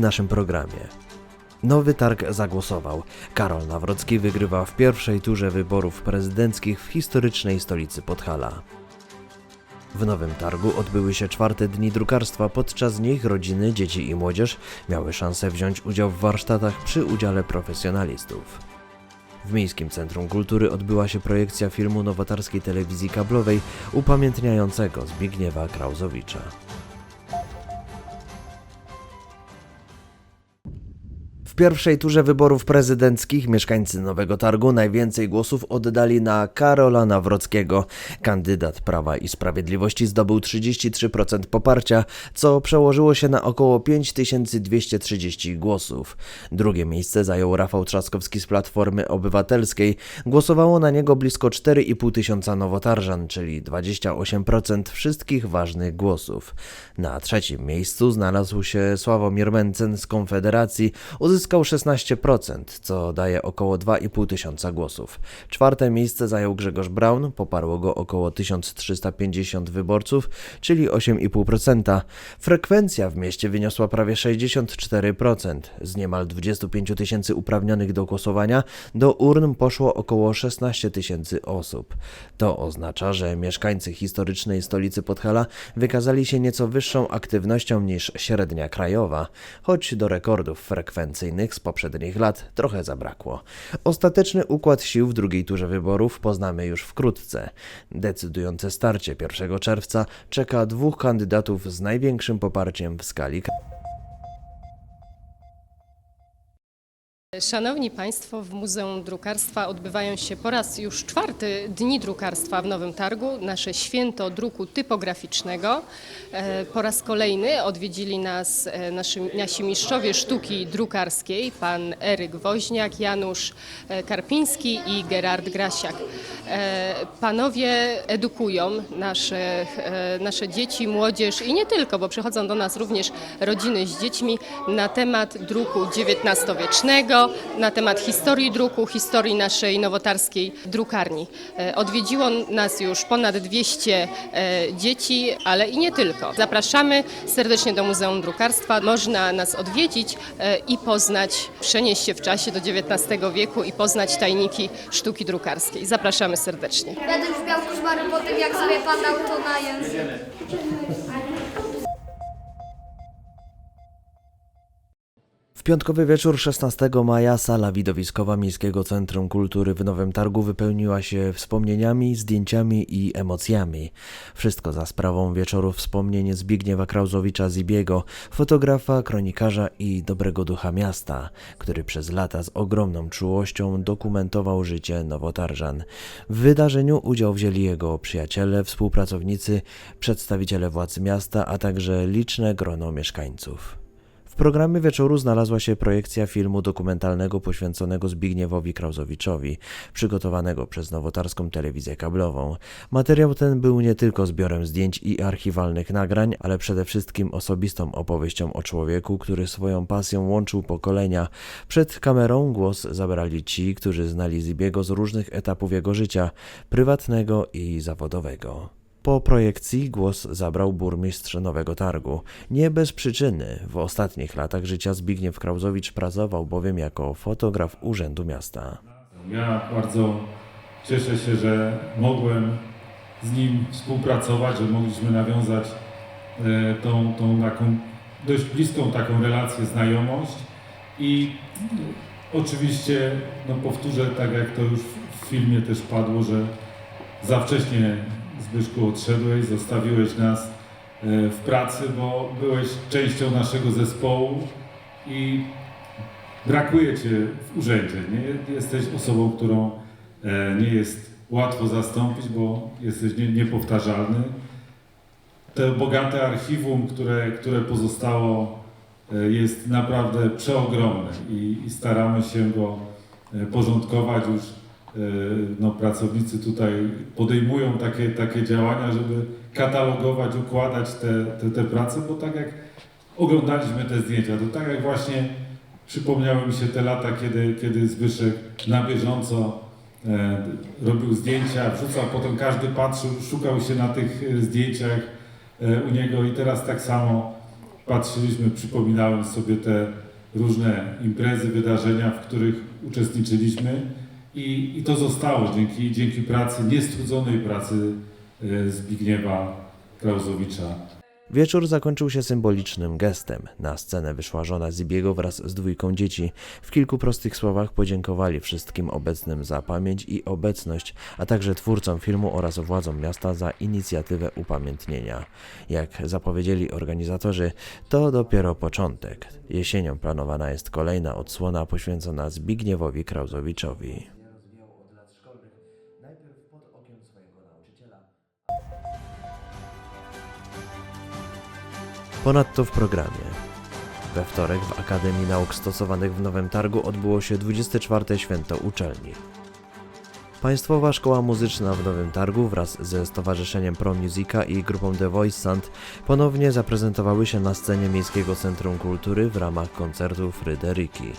W naszym programie. Nowy targ zagłosował. Karol Nawrocki wygrywa w pierwszej turze wyborów prezydenckich w historycznej stolicy Podhala. W nowym targu odbyły się czwarte dni drukarstwa. Podczas nich rodziny, dzieci i młodzież miały szansę wziąć udział w warsztatach przy udziale profesjonalistów. W Miejskim Centrum Kultury odbyła się projekcja filmu nowotarskiej telewizji kablowej upamiętniającego Zbigniewa Krauzowicza. Pierwszej turze wyborów prezydenckich mieszkańcy Nowego Targu najwięcej głosów oddali na Karola Nawrockiego. Kandydat Prawa i Sprawiedliwości zdobył 33% poparcia, co przełożyło się na około 5230 głosów. Drugie miejsce zajął Rafał Trzaskowski z Platformy Obywatelskiej. Głosowało na niego blisko 4,5 tysiąca nowotarżan, czyli 28% wszystkich ważnych głosów. Na trzecim miejscu znalazł się Sławomir Mencen z Konfederacji, uzyskał 16%, co daje około 2,5 tysiąca głosów. Czwarte miejsce zajął Grzegorz Braun, poparło go około 1350 wyborców, czyli 8,5%. Frekwencja w mieście wyniosła prawie 64%. Z niemal 25 tysięcy uprawnionych do głosowania do urn poszło około 16 tysięcy osób. To oznacza, że mieszkańcy historycznej stolicy Podhala wykazali się nieco wyższą aktywnością niż średnia krajowa, choć do rekordów frekwencyjnych z poprzednich lat trochę zabrakło. Ostateczny układ sił w drugiej turze wyborów poznamy już wkrótce. Decydujące starcie 1 czerwca czeka dwóch kandydatów z największym poparciem w skali Szanowni Państwo, w Muzeum Drukarstwa odbywają się po raz już czwarty Dni Drukarstwa w Nowym Targu, nasze święto druku typograficznego. E, Po raz kolejny odwiedzili nas e, nasi, nasi mistrzowie sztuki drukarskiej, pan Eryk Woźniak, Janusz e, Karpiński i Gerard Grasiak. Panowie edukują nasze, nasze dzieci, młodzież i nie tylko, bo przychodzą do nas również rodziny z dziećmi na temat druku XIX-wiecznego, na temat historii druku, historii naszej nowotarskiej drukarni. E, Odwiedziło nas już ponad 200 e, dzieci, ale i nie tylko. Zapraszamy serdecznie do Muzeum Drukarstwa. Można nas odwiedzić e, i poznać, przenieść się w czasie do XIX wieku i poznać tajniki sztuki drukarskiej. Zapraszamy serdecznie. Będę już miał koszmary po tym, jak sobie padał to na język. W piątkowy wieczór 16 maja sala widowiskowa Miejskiego Centrum Kultury w Nowym Targu wypełniła się wspomnieniami, zdjęciami i emocjami. Wszystko za sprawą wieczoru wspomnień Zbigniewa Krauzowicza Zibiego, fotografa, kronikarza i dobrego ducha miasta, który przez lata z ogromną czułością dokumentował życie nowotarżan. W wydarzeniu udział wzięli jego przyjaciele, współpracownicy, przedstawiciele władz miasta, a także liczne grono mieszkańców. W programie wieczoru znalazła się projekcja filmu dokumentalnego poświęconego Zbigniewowi Krauzowiczowi, przygotowanego przez nowotarską telewizję kablową. Materiał ten był nie tylko zbiorem zdjęć i archiwalnych nagrań, ale przede wszystkim osobistą opowieścią o człowieku, który swoją pasją łączył pokolenia. Przed kamerą głos zabrali ci, którzy znali Zibiego z różnych etapów jego życia, prywatnego i zawodowego. Po projekcji głos zabrał burmistrz Nowego Targu. Nie bez przyczyny. W ostatnich latach życia Zbigniew Krauzowicz pracował bowiem jako fotograf Urzędu Miasta. Ja bardzo cieszę się, że mogłem z nim współpracować, że mogliśmy nawiązać e, tą, tą taką dość bliską taką relację, znajomość i oczywiście no powtórzę tak jak to już w filmie też padło, że za wcześnie Zbyszku odszedłeś, zostawiłeś nas e, w pracy, bo byłeś częścią naszego zespołu i brakuje Cię w urzędzie. Nie? Jesteś osobą, którą e, nie jest łatwo zastąpić, bo jesteś nie, niepowtarzalny. To bogate archiwum, które, które pozostało, e, jest naprawdę przeogromne i, i staramy się go porządkować. Już no, pracownicy tutaj podejmują takie, takie działania, żeby katalogować, układać te, te, te prace, bo tak jak oglądaliśmy te zdjęcia, to tak jak właśnie przypomniały mi się te lata, kiedy, kiedy Zbyszek na bieżąco e, robił zdjęcia, wrzucał, potem każdy patrzył, szukał się na tych e, zdjęciach e, u niego i teraz tak samo patrzyliśmy, przypominałem sobie te różne imprezy, wydarzenia, w których uczestniczyliśmy i, i to zostało dzięki, dzięki pracy, niestrudzonej pracy e, Zbigniewa Klauzowicza. Wieczór zakończył się symbolicznym gestem. Na scenę wyszła żona Zibiego wraz z dwójką dzieci. W kilku prostych słowach podziękowali wszystkim obecnym za pamięć i obecność, a także twórcom filmu oraz władzom miasta za inicjatywę upamiętnienia. Jak zapowiedzieli organizatorzy, to dopiero początek. Jesienią planowana jest kolejna odsłona poświęcona Zbigniewowi Krauzowiczowi. Ponadto w programie. We wtorek w Akademii Nauk Stosowanych w Nowym Targu odbyło się 24. święto uczelni. Państwowa Szkoła Muzyczna w Nowym Targu wraz ze Stowarzyszeniem Pro Musica i grupą The Voice Sound ponownie zaprezentowały się na scenie Miejskiego Centrum Kultury w ramach koncertu Fryderyki.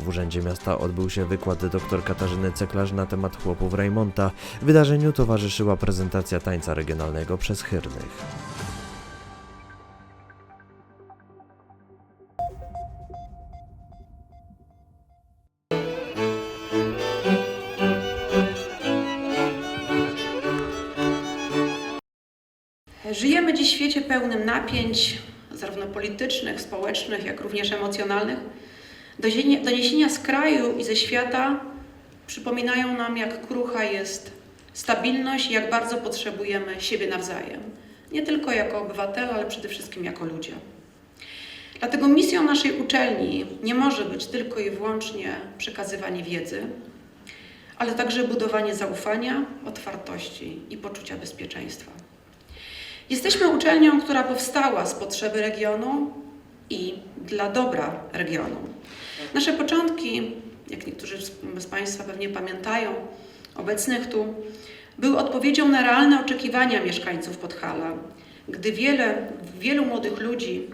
W Urzędzie Miasta odbył się wykład dr Katarzyny Ceklarz na temat chłopów Raymonta. Wydarzeniu towarzyszyła prezentacja tańca regionalnego przez Chyrnych. Pełnym napięć, zarówno politycznych, społecznych, jak również emocjonalnych. Doniesienia- z kraju i ze świata przypominają nam, jak krucha jest stabilność i jak bardzo potrzebujemy siebie nawzajem. Nie tylko jako obywatele, ale przede wszystkim jako ludzie. Dlatego misją naszej uczelni nie może być tylko i wyłącznie przekazywanie wiedzy, ale także budowanie zaufania, otwartości i poczucia bezpieczeństwa. Jesteśmy uczelnią, która powstała z potrzeby regionu i dla dobra regionu. Nasze początki, jak niektórzy z- Państwa pewnie pamiętają, obecnych tu, były odpowiedzią na realne oczekiwania mieszkańców Podhala, gdy wiele, wielu młodych ludzi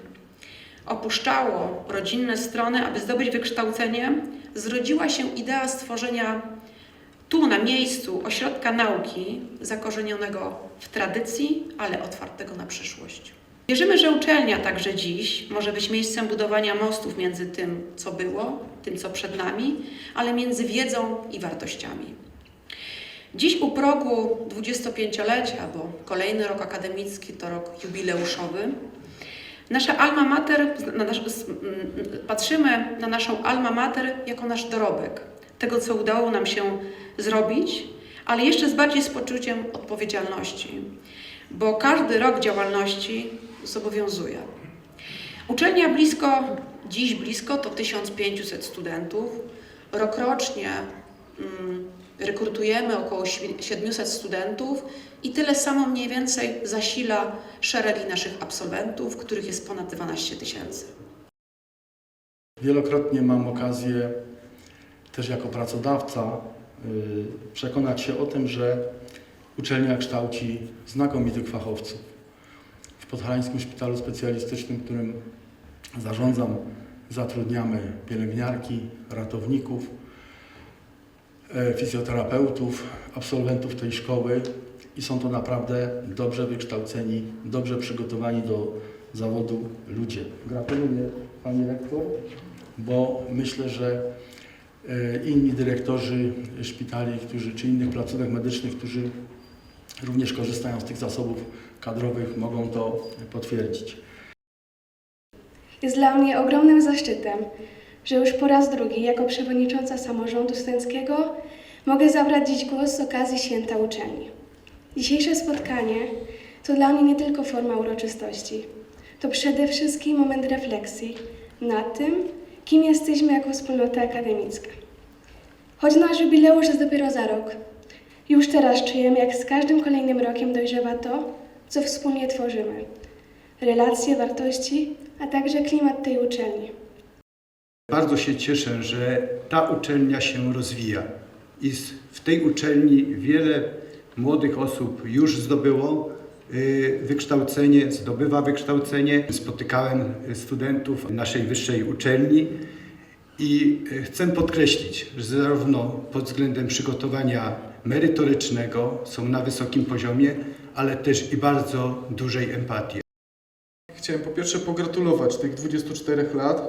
opuszczało rodzinne strony, aby zdobyć wykształcenie, zrodziła się idea stworzenia tu na miejscu ośrodka nauki zakorzenionego w tradycji, ale otwartego na przyszłość. Wierzymy, że uczelnia także dziś może być miejscem budowania mostów między tym, co było, tym, co przed nami, ale między wiedzą i wartościami. Dziś u progu 25-lecia, bo kolejny rok akademicki to rok jubileuszowy, nasza alma mater, na nasz, patrzymy na naszą alma mater jako nasz dorobek, tego, co udało nam się zrobić, ale jeszcze z bardziej z poczuciem odpowiedzialności, bo każdy rok działalności zobowiązuje. Uczelnia blisko, dziś blisko to 1500 studentów. Rokrocznie mm, rekrutujemy około świ- 700 studentów i tyle samo mniej więcej zasila szeregi naszych absolwentów, których jest ponad 12 tysięcy. Wielokrotnie mam okazję też jako pracodawca y, przekonać się o tym, że uczelnia kształci znakomitych fachowców. W Podhalańskim Szpitalu Specjalistycznym, którym zarządzam, zatrudniamy pielęgniarki, ratowników, e, fizjoterapeutów, absolwentów tej szkoły i są to naprawdę dobrze wykształceni, dobrze przygotowani do zawodu ludzie. Gratuluję Pani Rektor, bo myślę, że inni dyrektorzy szpitali, którzy, czy innych placówek medycznych, którzy również korzystają z tych zasobów kadrowych, mogą to potwierdzić. Jest dla mnie ogromnym zaszczytem, że już po raz drugi jako przewodnicząca samorządu studenckiego mogę zabrać dziś głos z okazji Święta Uczelni. Dzisiejsze spotkanie to dla mnie nie tylko forma uroczystości, to przede wszystkim moment refleksji nad tym, kim jesteśmy jako wspólnota akademicka. Choć nasz jubileusz jest dopiero za rok, już teraz czujemy, jak z każdym kolejnym rokiem dojrzewa to, co wspólnie tworzymy. Relacje, wartości, a także klimat tej uczelni. Bardzo się cieszę, że ta uczelnia się rozwija i w tej uczelni wiele młodych osób już zdobyło wykształcenie, zdobywa wykształcenie. Spotykałem y, studentów naszej wyższej uczelni i y, chcę podkreślić, że zarówno pod względem przygotowania merytorycznego są na wysokim poziomie, ale też i bardzo dużej empatii. chciałem po pierwsze pogratulować tych 24 lat.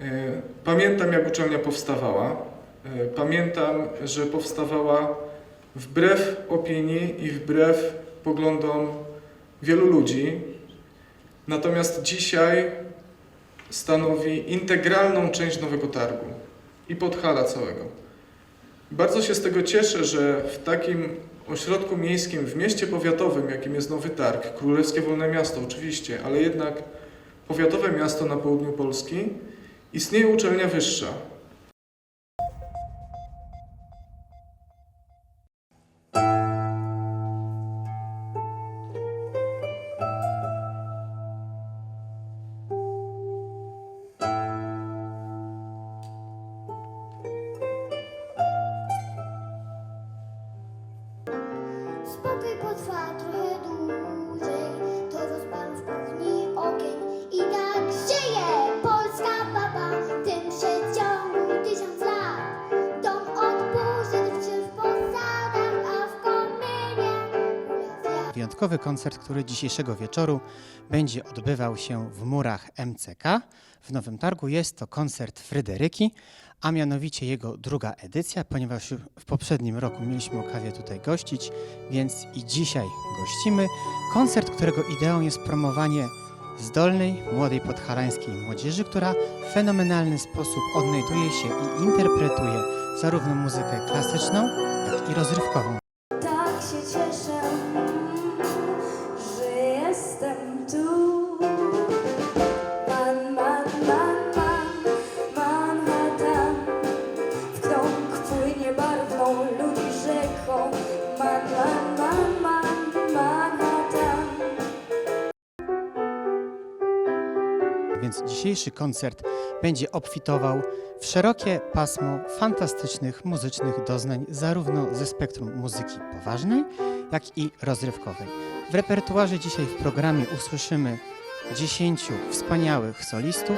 E, Pamiętam, jak uczelnia powstawała. Pamiętam, że powstawała wbrew opinii i wbrew poglądom wielu ludzi. Natomiast dzisiaj stanowi integralną część Nowego Targu i Podhala całego. Bardzo się z tego cieszę, że w takim ośrodku miejskim, w mieście powiatowym, jakim jest Nowy Targ, Królewskie Wolne Miasto oczywiście, ale jednak powiatowe miasto na południu Polski, istnieje uczelnia wyższa. Wyjątkowy koncert, który dzisiejszego wieczoru będzie odbywał się w murach MCK w Nowym Targu. Jest to koncert Fryderyki, a mianowicie jego druga edycja, ponieważ w poprzednim roku mieliśmy okazję tutaj gościć, więc i dzisiaj gościmy. Koncert, którego ideą jest promowanie zdolnej, młodej podhalańskiej młodzieży, która w fenomenalny sposób odnajduje się i interpretuje zarówno muzykę klasyczną, jak i rozrywkową. Więc dzisiejszy koncert będzie obfitował w szerokie pasmo fantastycznych muzycznych doznań, zarówno ze spektrum muzyki poważnej, jak i rozrywkowej. W repertuarze dzisiaj w programie usłyszymy 10 wspaniałych solistów,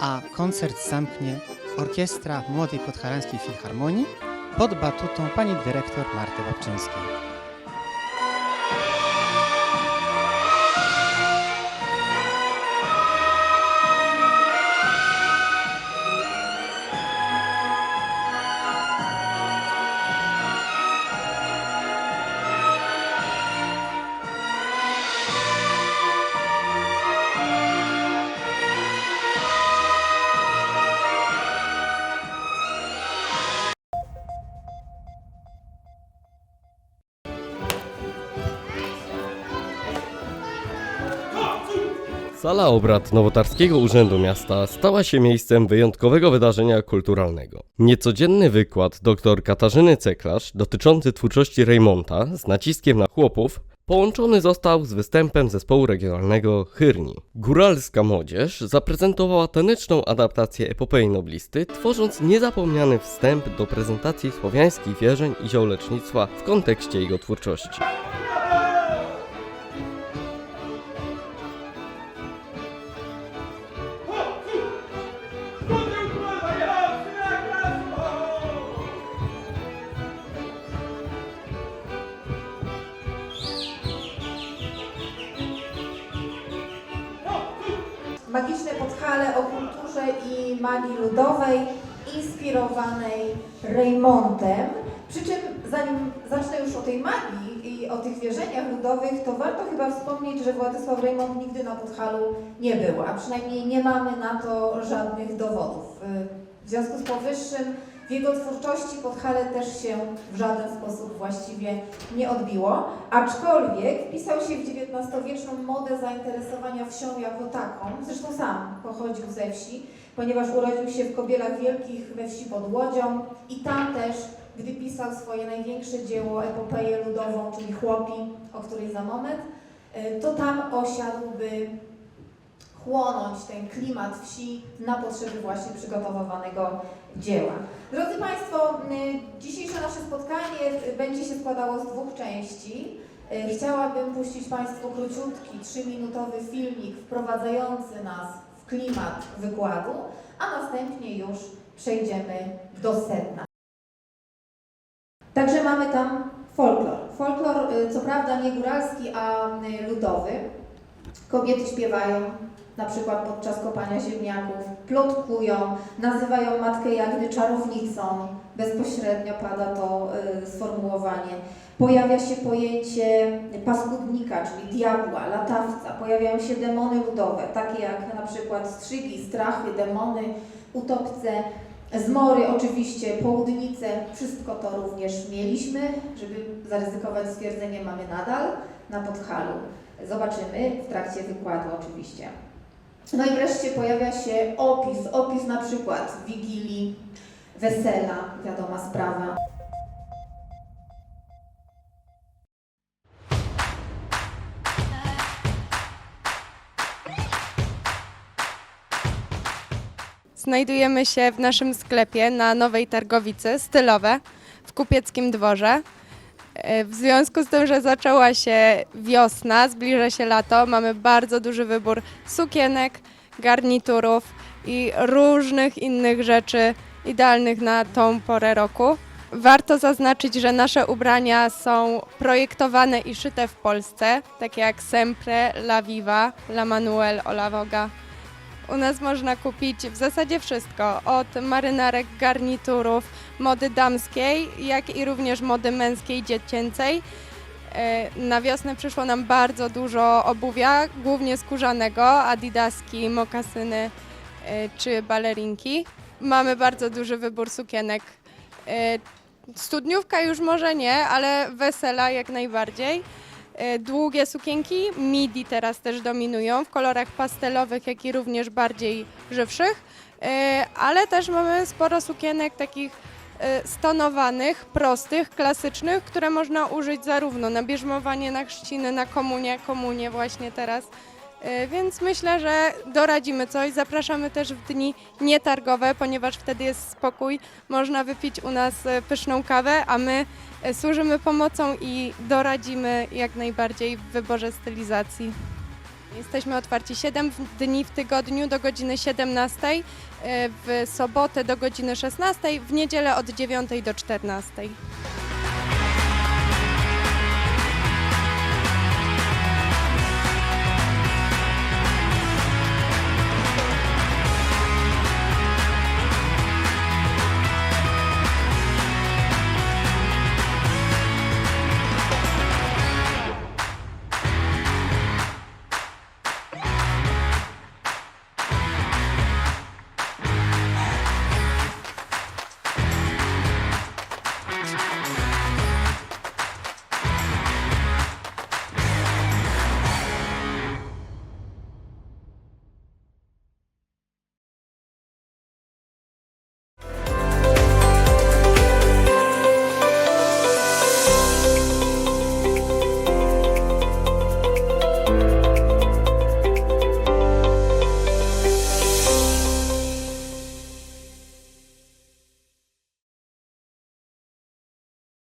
a koncert zamknie orkiestra Młodej Podhalańskiej Filharmonii pod batutą pani dyrektor Marty Babczyńskiej. Sala obrad Nowotarskiego Urzędu Miasta stała się miejscem wyjątkowego wydarzenia kulturalnego. Niecodzienny wykład dr Katarzyny Ceklarz dotyczący twórczości Reymonta z naciskiem na chłopów połączony został z występem zespołu regionalnego Chyrni. Góralska młodzież zaprezentowała taneczną adaptację epopei noblisty, tworząc niezapomniany wstęp do prezentacji słowiańskich wierzeń i zioł lecznictwa w kontekście jego twórczości. Magiczne Podhale o kulturze i magii ludowej inspirowanej Reymontem. Przy czym zanim zacznę już o tej magii i o tych wierzeniach ludowych, to warto chyba wspomnieć, że Władysław Reymont nigdy na Podhalu nie był, a przynajmniej nie mamy na to żadnych dowodów. W związku z powyższym w jego twórczości Podhale też się w żaden sposób właściwie nie odbiło, aczkolwiek wpisał się w XIX-wieczną modę zainteresowania wsią jako taką. Zresztą sam pochodził ze wsi, ponieważ urodził się w Kobielach Wielkich we wsi pod Łodzią i tam też, gdy pisał swoje największe dzieło, epopeję ludową, czyli Chłopi, o której za moment, y, to tam osiadł, by chłonąć ten klimat wsi na potrzeby właśnie przygotowywanego dzieła. Drodzy Państwo, y, dzisiejsze nasze spotkanie y, będzie się składało z dwóch części. Y, Chciałabym puścić Państwu króciutki, trzyminutowy filmik wprowadzający nas w klimat wykładu, a następnie już przejdziemy do sedna. Także mamy tam folklor. Folklor, co prawda nie góralski, a ludowy. Kobiety śpiewają, na przykład podczas kopania ziemniaków, plotkują, nazywają matkę Jagny czarownicą. Bezpośrednio pada to y, sformułowanie. Pojawia się pojęcie paskudnika, czyli diabła, latawca. Pojawiają się demony ludowe, takie jak na przykład strzygi, strachy, demony, utopce, zmory oczywiście, południce. Wszystko to również mieliśmy, żeby zaryzykować stwierdzenie mamy nadal na Podhalu. Zobaczymy w trakcie wykładu oczywiście. No i wreszcie pojawia się opis, opis na przykład wigilii, wesela, wiadoma sprawa. Znajdujemy się w naszym sklepie na Nowej Targowicy, stylowe, w Kupieckim Dworze. E, W związku z tym, że zaczęła się wiosna, zbliża się lato, mamy bardzo duży wybór sukienek, garniturów i różnych innych rzeczy idealnych na tą porę roku. Warto zaznaczyć, że nasze ubrania są projektowane i szyte w Polsce, takie jak Sempre, La Viva, La Manuel, Ola Voga. U nas można kupić w zasadzie wszystko, od marynarek, garniturów, mody damskiej, jak i również mody męskiej, dziecięcej. E, Na wiosnę przyszło nam bardzo dużo obuwia, głównie skórzanego, adidaski, mokasyny e, czy balerinki. Mamy bardzo duży wybór sukienek. E, Studniówka już może nie, ale wesela jak najbardziej. E, Długie sukienki, midi teraz też dominują w kolorach pastelowych, jak i również bardziej żywszych, E, ale też mamy sporo sukienek takich e, stonowanych, prostych, klasycznych, które można użyć zarówno na bierzmowanie, na chrzciny, na komunię, komunię właśnie teraz. Więc myślę, że doradzimy coś. Zapraszamy też w dni nietargowe, ponieważ wtedy jest spokój. Można wypić u nas pyszną kawę, a my służymy pomocą i doradzimy jak najbardziej w wyborze stylizacji. Jesteśmy otwarci 7 dni w tygodniu do godziny 17, e, w sobotę do godziny 16, w niedzielę od 9 do 14.